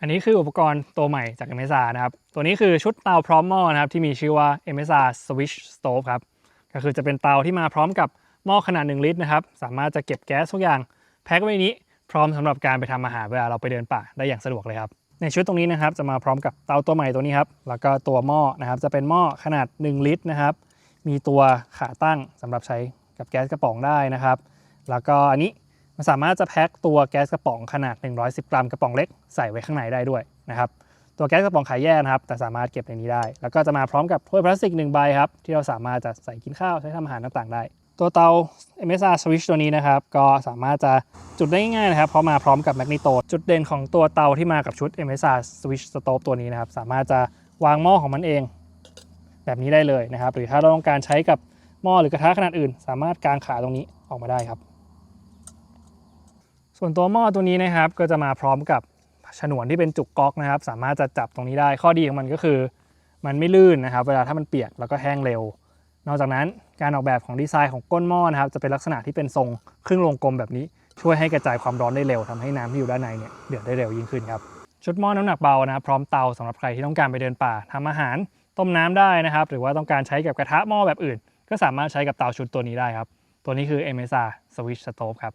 อันนี้คืออุปกรณ์ตัวใหม่จาก MSR นะครับ ตัวนี้คือชุดเตาพร้อมหม้อนะครับที่มีชื่อว่า MSR Switch Stove ครับ ก็คือจะเป็นเตาที่มาพร้อมกับหม้อขนาด 1 ลิตรนะครับ สามารถจะเก็บแก๊สทุกอย่างแพ็คไว้นี้พร้อมสำหรับการไปทำอาหารเวลาเราไปเดินป่าได้อย่างสะดวกเลยครับ ในชุดตรงนี้นะครับจะมาพร้อมกับเตาตัวใหม่ตัวนี้ครับ แล้วก็ตัวหม้อนะครับจะเป็นหม้อขนาด 1 ลิตรนะครับ มีตัวขาตั้งสำหรับใช้กับแก๊สกระป๋องได้นะครับ แล้วก็อันนี้ มันสามารถจะแพ็คตัวแก๊สกระป๋องขนาด 110 กรัมกระป๋องเล็กใส่ไว้ข้างในได้ด้วยนะครับตัวแก๊สกระป๋องขายแยกนะครับ แต่สามารถเก็บในนี้ได้ แล้วก็จะมาพร้อมกับถ้วยพลาสติกหนึ่งใบครับ ที่เราสามารถจะใส่กินข้าวใช้ทำอาหารต่างๆ ได้ ตัวเตา MSR Switch ตัวนี้นะครับ ก็สามารถจะจุดได้ง่ายๆนะครับเพราะมาพร้อมกับแมกนิโตจุดเด่นของตัวเตาที่มากับชุด MSR Switch Stove ตัวนี้นะครับ สามารถจะวางหม้อของมันเอง แบบนี้ได้เลยนะครับ หรือถ้าเราต้องการใช้กับหม้อหรือกระทะขนาดอื่น สามารถกางขาตรงนี้ออกมาได้ครับ ส่วนตัวหม้อตัวนี้นะครับก็จะมาพร้อมกับฉนวนที่เป็นจุกก๊อกนะครับ สามารถจะจับตรงนี้ได้ข้อดีของมันก็คือ มันไม่ลื่นนะครับ เวลาถ้ามันเปียกแล้วก็แห้งเร็ว นอกจากนั้นการออกแบบของดีไซน์ของก้นหม้อนะครับ จะเป็นลักษณะที่เป็นทรงครึ่งวงกลมแบบนี้ ช่วยให้กระจายความร้อนได้เร็วทำให้น้ำที่อยู่ด้านในเนี่ยเดือดได้เร็วยิ่งขึ้นครับชุดหม้อน้ำหนักเบานะครับพร้อมเตาสำหรับใครที่ต้องการไปเดินป่าทำอาหารต้มน้ำได้นะครับ หรือว่าต้องการใช้กับกระทะหม้อแบบอื่น ก็สามารถใช้กับเตาชุดตัวนี้ได้ครับตัวนี้คือ MSR Switch Stove ครับ